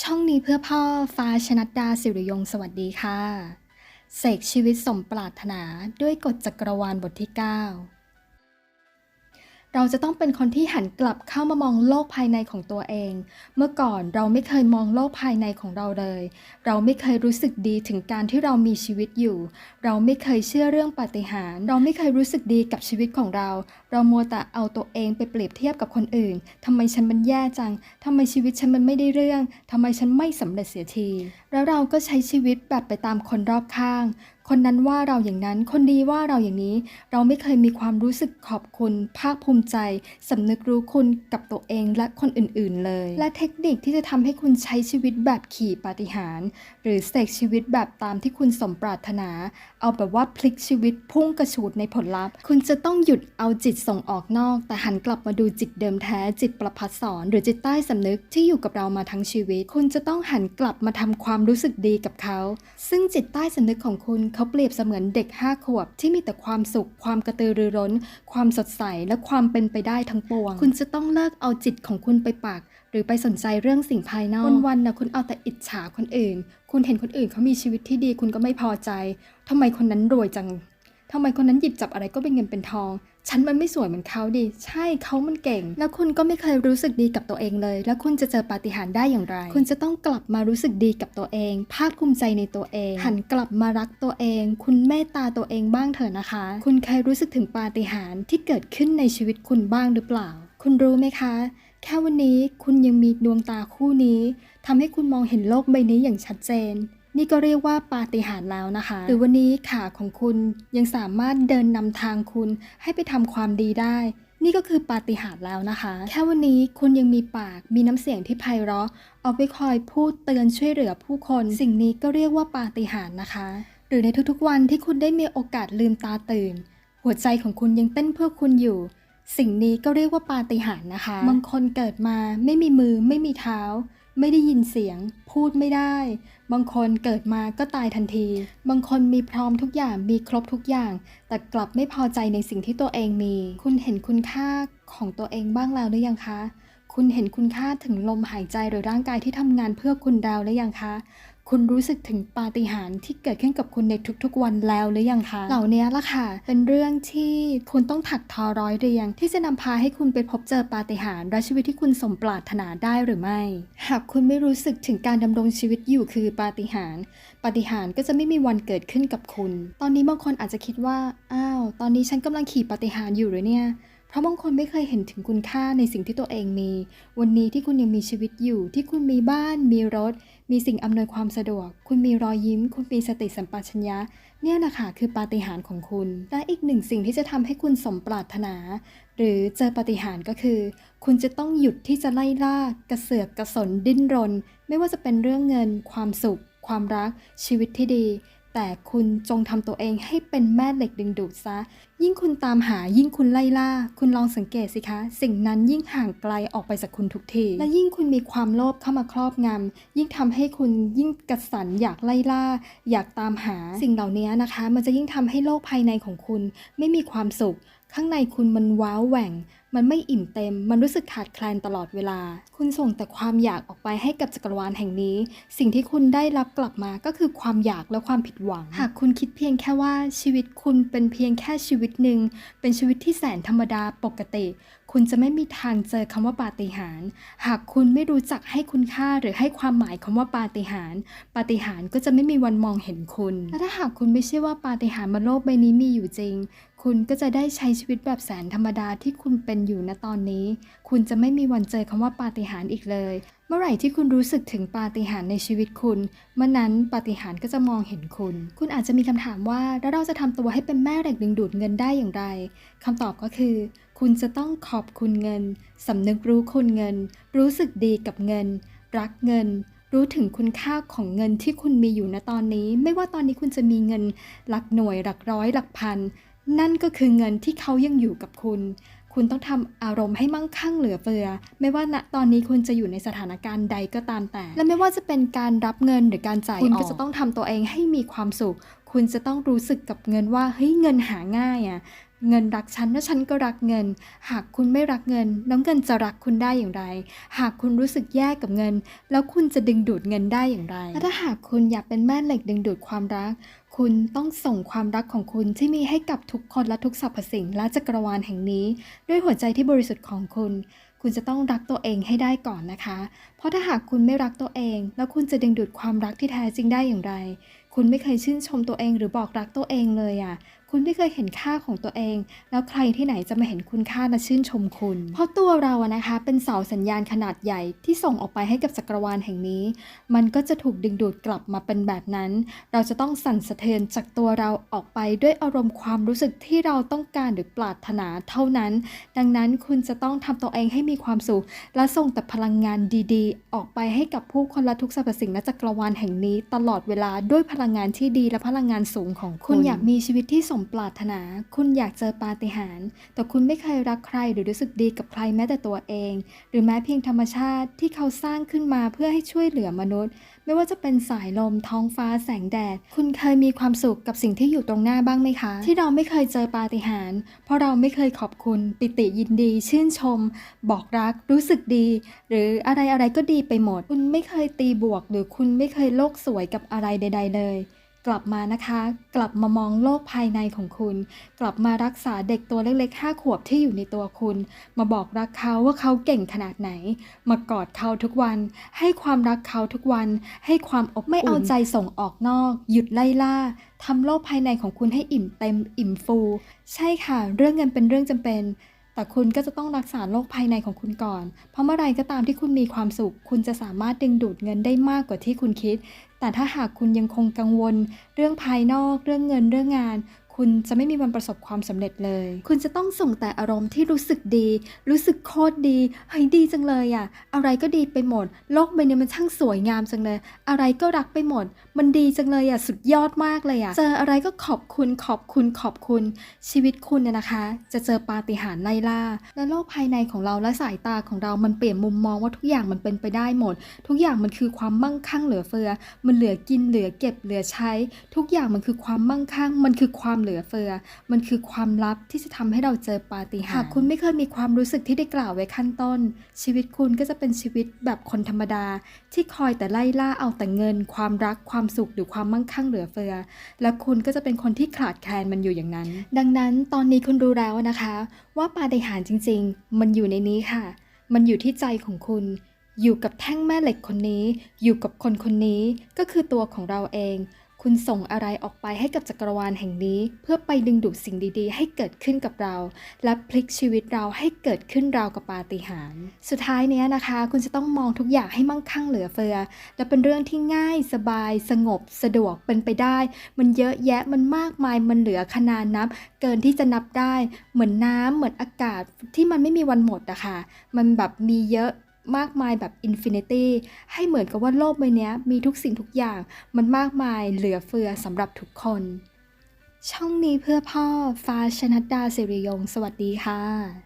ช่องนี้เพื่อพ่อฟ้าชนัดดาสิริยงสวัสดีค่ะ เสกชีวิตสมปรารถนาด้วยกฎจักรวาลบทที่ 9 เราจะต้องเป็นคนที่หันกลับเข้ามามองโลกภายในของตัวเอง เมื่อก่อนเราไม่เคยมองโลกภายในของเราเลย เราไม่เคยรู้สึกดีถึงการที่เรามีชีวิตอยู่ เราไม่เคยเชื่อเรื่องปาฏิหาริย์เราไม่เคยรู้สึกดีกับชีวิตของเรา เรามัวแต่เอาตัวเองไปเปรียบเทียบกับคนอื่นทำไมฉันมันแย่จังทำไมชีวิตฉันมันไม่ได้เรื่องทำไมฉันไม่สำเร็จเสียที แล้วเราก็ใช้ชีวิตแบบไปตามคนรอบข้าง คนนั้นว่าเราอย่างนั้น คนดีว่าเราอย่างนี้ เราไม่เคยมีความรู้สึกขอบคุณ ภาคภูมิใจสำนึกรู้คุณกับตัวเองและคนอื่นๆเลย และเทคนิคที่จะทำให้คุณใช้ชีวิตแบบขี่ปาฏิหาริย์หรือเสกชีวิตแบบตามที่คุณสมปรารถนา เอาแบบว่าพลิกชีวิตพุ่งกระฉูดในผลลัพธ์ คุณจะต้องหยุดเอาจิตส่งออกนอก แต่หันกลับมาดูจิตเดิมแท้จิตประพัดสอนหรือจิตใต้สำนึกที่อยู่กับเรามาทั้งชีวิต คุณจะต้องหันกลับมาทำความรู้สึกดีกับเขา ซึ่งจิตใต้สำนึกของคุณเขาเปรียบเสมือนเด็กห้าขวบที่มีแต่ความสุข ความกระตือรือร้น ความสดใสและความเป็นไปได้ทั้งปวง คุณจะต้องเลิกเอาจิตของคุณไปปักหรือไปสนใจเรื่องสิ่งภายนอกวันๆนะคุณเอาแต่อิจฉาคนอื่น คุณเห็นคนอื่นเขามีชีวิตที่ดี คุณก็ไม่พอใจทำไมคนนั้นรวยจังทำไมคนนั้นหยิบจับอะไรก็เป็นเงินเป็นทอง ฉันมันไม่สวยเหมือนเขาดิ ใช่เขามันเก่ง แล้วคุณก็ไม่เคยรู้สึกดีกับตัวเองเลย แล้วคุณจะเจอปาฏิหาริย์ได้อย่างไร คุณจะต้องกลับมารู้สึกดีกับตัวเอง ภาคภูมิใจในตัวเอง หันกลับมารักตัวเอง คุณเมตตาตัวเองบ้างเถอะนะคะ คุณเคยรู้สึกถึงปาฏิหาริย์ที่เกิดขึ้นในชีวิตคุณบ้างหรือเปล่า คุณรู้ไหมคะ แค่วันนี้คุณยังมีดวงตาคู่นี้ทำให้คุณมองเห็นโลกใบนี้อย่างชัดเจน นี่ก็เรียกว่าปาฏิหาริย์แล้วนะคะ หรือวันนี้ขาของคุณยังสามารถเดินนำทางคุณให้ไปทำความดีได้ นี่ก็คือปาฏิหาริย์แล้วนะคะ แค่วันนี้คุณยังมีปากมีน้ำเสียงที่ไพเราะ เอาไปคอยพูดเตือนช่วยเหลือผู้คน สิ่งนี้ก็เรียกว่าปาฏิหาริย์นะคะ หรือในทุกๆวันที่คุณได้มีโอกาสลืมตาตื่น หัวใจของคุณยังเต้นเพื่อคุณอยู่ สิ่งนี้ก็เรียกว่าปาฏิหาริย์นะคะ บางคนเกิดมาไม่มีมือไม่มีเท้า ไม่ได้ยินเสียง พูดไม่ได้ บางคนเกิดมาก็ตายทันที บางคนมีพร้อมทุกอย่างมีครบทุกอย่าง แต่กลับไม่พอใจในสิ่งที่ตัวเองมี คุณเห็นคุณค่าของตัวเองบ้างแล้วหรือยังคะ คุณเห็นคุณค่าถึงลมหายใจหรือร่างกายที่ทำงานเพื่อคุณดาวหรือยังคะ คุณรู้สึกถึงปาฏิหาริย์ที่เกิดขึ้นกับคุณในทุกๆ วันแล้วหรือยังคะ เหล่านี้ล่ะค่ะ เป็นเรื่องที่คุณต้องถักทอร้อยเรียง ที่จะนำพาให้คุณไปพบเจอปาฏิหาริย์และชีวิตที่คุณสมปรารถนาได้หรือไม่ หากคุณไม่รู้สึกถึงการดำรงชีวิตอยู่คือปาฏิหาริย์ ปาฏิหาริย์ก็จะไม่มีวันเกิดขึ้นกับคุณ ตอนนี้บางคนอาจจะคิดว่า อ้าว ตอนนี้ฉันกำลังขี่ปาฏิหาริย์อยู่หรือเนี่ย เพราะบางคนไม่เคยเห็นถึงคุณค่าในสิ่งที่ตัวเองมี วันนี้ที่คุณยังมีชีวิตอยู่ ที่คุณมีบ้าน มีรถ มีสิ่งอำนวยความสะดวก คุณมีรอยยิ้ม คุณมีสติสัมปชัญญะ เนี่ยนะคะคือปาฏิหาริย์ของคุณ และอีกหนึ่งสิ่งที่จะทำให้คุณสมปรารถนา หรือเจอปาฏิหาริย์ก็คือ คุณจะต้องหยุดที่จะไล่ล่ากระเสือกกระสนดิ้นรน ไม่ว่าจะเป็นเรื่องเงิน ความสุข ความรัก ชีวิตที่ดี แต่คุณจงทำตัวเองให้เป็นแม่เหล็กดึงดูดซะ ยิ่งคุณตามหายิ่งคุณไล่ล่า คุณลองสังเกตสิคะ สิ่งนั้นยิ่งห่างไกลออกไปจากคุณทุกที และยิ่งคุณมีความโลภเข้ามาครอบงำยิ่งทำให้คุณยิ่งกระสันอยากไล่ล่า อยากตามหาสิ่งเหล่านี้นะคะ มันจะยิ่งทำให้โลกภายในของคุณ ไม่มีความสุข ข้างในคุณมันว้าวแหว่ง มันไม่อิ่มเต็ม มันรู้สึกขาดแคลนตลอดเวลา คุณส่งแต่ความอยากออกไปให้กับจักรวาลแห่งนี้ สิ่งที่คุณได้รับกลับมาก็คือความอยากและความผิดหวัง หากคุณคิดเพียงแค่ว่าชีวิตคุณเป็นเพียงแค่ชีวิตหนึ่ง เป็นชีวิตที่แสนธรรมดาปกติ คุณจะไม่มีทางเจอคำว่าปาฏิหาริย์ หากคุณไม่รู้จักให้คุณค่าหรือให้ความหมายคำว่าปาฏิหาริย์ ปาฏิหาริย์ก็จะไม่มีวันมองเห็นคุณ และถ้าหากคุณไม่เชื่อว่าปาฏิหาริย์บนโลกใบนี้มีอยู่จริง คุณก็จะได้ใช้ชีวิตแบบแสนธรรมดาที่คุณเป็นอยู่ณตอนนี้ คุณจะไม่มีวันเจอคำว่าปาฏิหาริย์อีกเลย เมื่อไหร่ที่คุณรู้สึกถึงปาฏิหาริย์ในชีวิตคุณ เมื่อนั้นปาฏิหาริย์ก็จะมองเห็นคุณ คุณอาจจะมีคำถามว่า แล้วเราจะทำตัวให้เป็นแม่เหล็กดึงดูดเงินได้อย่างไรคำตอบก็คือ คุณจะต้องขอบคุณเงินสำนึกรู้คุณเงิน รู้สึกดีกับเงิน รักเงินรู้ถึงคุณค่าของเงินที่คุณมีอยู่ณตอนนี้ ไม่ว่าตอนนี้คุณจะมีเงินหลักหน่วยหลักร้อยหลักพัน นั่นก็คือเงินที่เขายังอยู่กับคุณ คุณต้องทำอารมณ์ให้มั่งคั่งเหลือเฟือ ไม่ว่าณตอนนี้คุณจะอยู่ในสถานการณ์ใดก็ตามแต่ และไม่ว่าจะเป็นการรับเงินหรือการจ่ายคุณก็จะต้องทำตัวเองให้มีความสุข คุณจะต้องรู้สึกกับเงินว่าเฮ้ยเงินหาง่ายอะ่ะเงินรักฉันแล้วฉันก็รักเงิน หากคุณไม่รักเงินแล้วเงินจะรักคุณได้อย่างไร หากคุณรู้สึกแย่กับเงิน แล้วคุณจะดึงดูดเงินได้อย่างไร และถ้าหากคุณอยากเป็นแม่เหล็กดึงดูดความรัก คุณต้องส่งความรักของคุณที่มีให้กับทุกคนและทุกสรรพสิ่งและจักรวาลแห่งนี้ ด้วยหัวใจที่บริสุทธิ์ของคุณ คุณจะต้องรักตัวเองให้ได้ก่อนนะคะ เพราะถ้าหากคุณไม่รักตัวเอง แล้วคุณจะดึงดูดความรักที่แท้จริงได้อย่างไร คุณไม่เคยชื่นชมตัวเองหรือบอกรักตัวเองเลยอะ่ะ คุณไม่เคยเห็นค่าของตัวเอง แล้วใครที่ไหนจะมาเห็นคุณค่าและชื่นชมคุณ เพราะตัวเราอะนะคะ เป็นเสาสัญญาณขนาดใหญ่ที่ส่งออกไปให้กับจักรวาลแห่งนี้ มันก็จะถูกดึงดูดกลับมาเป็นแบบนั้น เราจะต้องสั่นสะเทือนจากตัวเราออกไปด้วยอารมณ์ความรู้สึกที่เราต้องการหรือปรารถนาเท่านั้น ดังนั้นคุณจะต้องทำตัวเองให้มีความสุข และส่งแต่พลังงานดีๆ ออกไปให้กับผู้คนและทุกสรรพสิ่งและจักรวาลแห่งนี้ ตลอดเวลาด้วยพลังงานที่ดีและพลังงานสูงของคุณ คุณอยากมีชีวิตที่สมปรารถนา คุณอยากเจอปาฏิหาริย์ แต่คุณไม่เคยรักใครหรือรู้สึกดีกับใครแม้แต่ตัวเอง หรือแม้เพียงธรรมชาติที่เขาสร้างขึ้นมาเพื่อให้ช่วยเหลือมนุษย์ ไม่ว่าจะเป็นสายลม ท้องฟ้า แสงแดด คุณเคยมีความสุขกับสิ่งที่อยู่ตรงหน้าบ้างไหมคะ ที่เราไม่เคยเจอปาฏิหาริย์ เพราะเราไม่เคยขอบคุณ ปิติยินดี ชื่นชม บอกรัก รู้สึกดี หรืออะไรอะไรก็ดีไปหมด คุณไม่เคยตีบวก หรือคุณไม่เคยโลกสวยกับอะไรใด ๆ เลย กลับมานะคะ กลับมามองโลกภายในของคุณ กลับมารักษาเด็กตัวเล็กๆห้าขวบที่อยู่ในตัวคุณ มาบอกรักเขาว่าเขาเก่งขนาดไหน มากอดเขาทุกวัน ให้ความรักเขาทุกวัน ให้ความอบอุ่นไม่เอาใจส่งออกนอก หยุดไล่ล่าทำโลกภายในของคุณให้อิ่มเต็ม อิ่มฟู ใช่ค่ะ เรื่องเงินเป็นเรื่องจำเป็น แต่คุณก็จะต้องรักษาโรคภายในของคุณก่อน เพราะเมื่อไรก็ตามที่คุณมีความสุข คุณจะสามารถดึงดูดเงินได้มากกว่าที่คุณคิด แต่ถ้าหากคุณยังคงกังวล เรื่องภายนอก เรื่องเงิน เรื่องงาน คุณจะไม่มีวันประสบความสำเร็จเลย คุณจะต้องส่งแต่อารมณ์ที่รู้สึกดี รู้สึกโคตรดีเฮ้ยดีจังเลยอะอะไรก็ดีไปหมด โลกใบนี้มันช่างสวยงามจังเลย อะไรก็รักไปหมด มันดีจังเลยอะสุดยอดมากเลยอะเจออะไรก็ขอบคุณขอบคุณขอบคุณ ชีวิตคุณเนี่ยนะคะ จะเจอปาฏิหาริย์ไล่ล่า และโลกภายในของเราและสายตาของเรามันเปลี่ยนมุมมองว่าทุกอย่างมันเป็นไปได้หมด ทุกอย่างมันคือความมั่งคั่งเหลือเฟือ มันเหลือกินเหลือเก็บเหลือใช้ ทุกอย่างมันคือความมั่งคั่ง มันคือความเหลือเฟือ มันคือความลับที่จะทำให้เราเจอปาฏิหาริย์หากคุณไม่เคยมีความรู้สึกที่ได้กล่าวไว้ขั้นต้น ชีวิตคุณก็จะเป็นชีวิตแบบคนธรรมดา ที่คอยแต่ไล่ล่าเอาแต่เงิน ความรักความสุขหรือความมั่งคั่งเหลือเฟือ และคุณก็จะเป็นคนที่ขาดแคลนมันอยู่อย่างนั้น ดังนั้นตอนนี้คุณรู้แล้วนะคะ ว่าปาฏิหาริย์จริง ๆ มันอยู่ในนี้ค่ะ มันอยู่ที่ใจของคุณอยู่กับแท่งแม่เหล็กคนนี้ อยู่กับคนคนนี้ก็คือตัวของเราเอง คุณส่งอะไรออกไปให้กับจักรวาลแห่งนี้ เพื่อไปดึงดูดสิ่งดีๆ ให้เกิดขึ้นกับเรา และพลิกชีวิตเราให้เกิดขึ้นราวกับปาฏิหาริย์สุดท้ายเนี้ยนะคะ คุณจะต้องมองทุกอย่างให้มั่งคั่งเหลือเฟือ และเป็นเรื่องที่ง่ายสบาย สงบ สะดวกเป็นไปได้ มันเยอะแยะมันมากมายมันเหลือขนาดนับ เกินที่จะนับได้ เหมือนน้ำเหมือนอากาศที่มันไม่มีวันหมดอะค่ะมันแบบมีเยอะ มากมายแบบอินฟินิตี้ให้เหมือนกับว่าโลกใบนี้มีทุกสิ่งทุกอย่างมันมากมายเหลือเฟือสำหรับทุกคน ช่องนี้เพื่อพ่อฟ้าชนัดดาสิริยง สวัสดีค่ะ